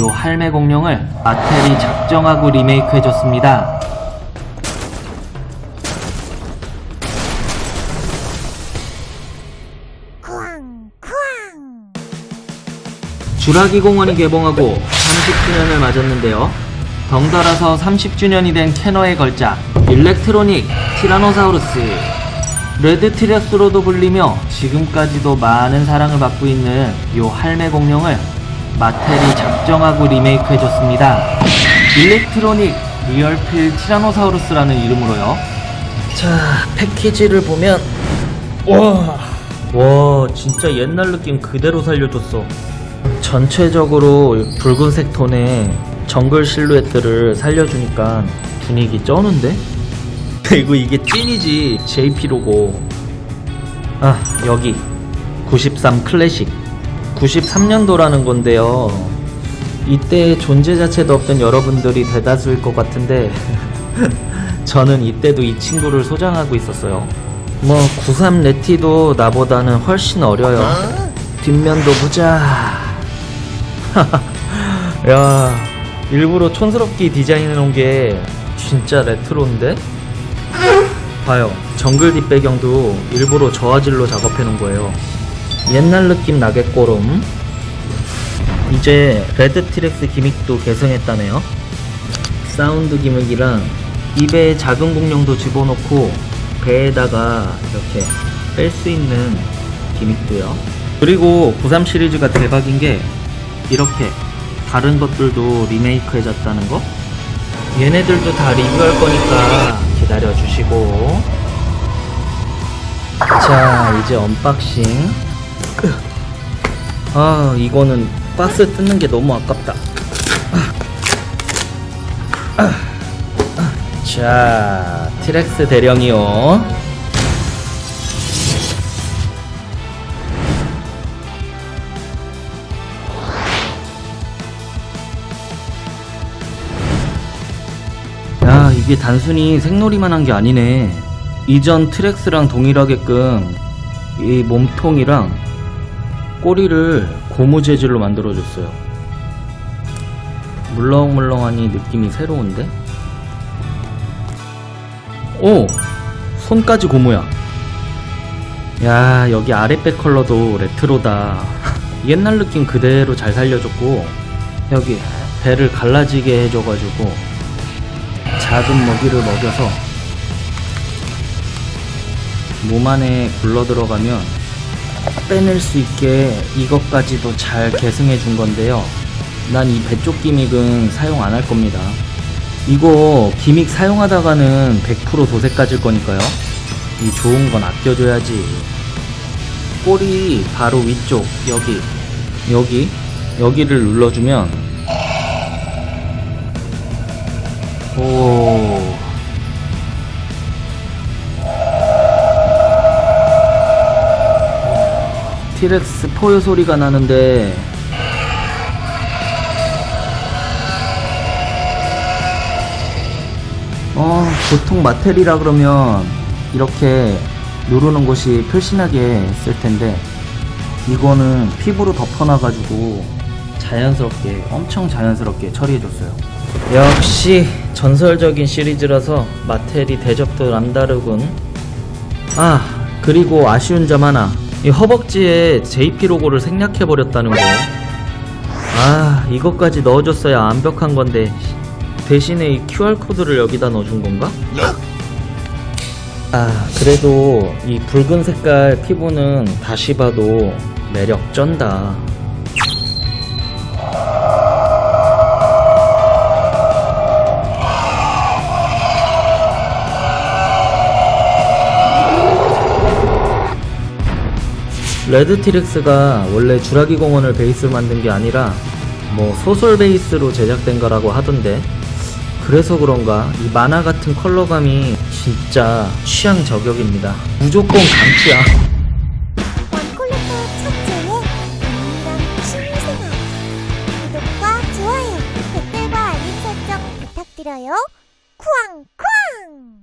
요 할매 공룡을 마텔이 작정하고 리메이크해줬습니다. 주라기 공원이 개봉하고 30주년을 맞았는데요. 덩달아서 30주년이 된 캐너의 걸작 일렉트로닉 티라노사우루스 레드 티렉스로도 불리며 지금까지도 많은 사랑을 받고 있는 요 할매 공룡을 마텔이 작정하고 리메이크해줬습니다. 일렉트로닉 리얼필 티라노사우루스라는 이름으로요. 자 패키지를 보면 와, 와 진짜 옛날 느낌 그대로 살려줬어. 전체적으로 붉은색 톤의 정글 실루엣들을 살려주니까 분위기 쩌는데? 그리고 이게 찐이지 JP 로고 아 여기 93 클래식 93년도라는 건데요. 이때 존재 자체도 없던 여러분들이 대다수일 것 같은데 저는 이때도 이 친구를 소장하고 있었어요. 뭐 93 레티도 나보다는 훨씬 어려요. 뒷면도 보자. 야 일부러 촌스럽게 디자인해 놓은 게 진짜 레트로인데? 봐요. 정글 뒷배경도 일부러 저화질로 작업해 놓은 거예요 옛날 느낌 나겠꼬름. 이제 레드 티렉스 기믹도 계승했다네요. 사운드 기믹이랑 입에 작은 공룡도 집어넣고 배에다가 이렇게 뺄 수 있는 기믹도요. 그리고 93 시리즈가 대박인 게 이렇게 다른 것들도 리메이크 해졌다는 거? 얘네들도 다 리뷰할 거니까 기다려 주시고. 자 이제 언박싱 아 이거는 박스 뜯는 게 너무 아깝다. 자 티렉스 대령이요. 야 이게 단순히 생놀이만 한 게 아니네. 이전 트렉스랑 동일하게끔 이 몸통이랑 꼬리를 고무 재질로 만들어줬어요 물렁물렁하니 느낌이 새로운데? 오! 손까지 고무야 야 여기 아랫배 컬러도 레트로다 옛날 느낌 그대로 잘 살려줬고 여기 배를 갈라지게 해줘가지고 작은 먹이를 먹여서 몸 안에 굴러 들어가면 빼낼 수 있게 이것까지도 잘 계승해 준 건데요. 난 이 배쪽 기믹은 사용 안 할 겁니다. 이거 기믹 사용하다가는 100% 도색 까질 거니까요. 이 좋은 건 아껴줘야지. 꼬리 바로 위쪽 여기 여기 여기를 눌러주면 오. 티렉스 포효 소리가 나는데 어, 보통 마텔이라 그러면 이렇게 누르는 곳이 표시나게 쓸 텐데 이거는 피부로 덮어놔가지고 자연스럽게 엄청 자연스럽게 처리해줬어요. 역시 전설적인 시리즈라서 마텔이 대접도 남다르군. 아 그리고 아쉬운 점 하나 이 허벅지에 JP 로고를 생략해버렸다는 거. 아 이것까지 넣어줬어야 완벽한 건데 대신에 이 QR 코드를 여기다 넣어준 건가? 아 그래도 이 붉은 색깔 피부는 다시 봐도 매력 쩐다. 레드 티렉스가 원래 주라기 공원을 베이스로 만든 게 아니라 뭐 소설 베이스로 제작된 거라고 하던데 그래서 그런가 이 만화 같은 컬러감이 진짜 취향 저격입니다. 무조건 강추야. 쾅!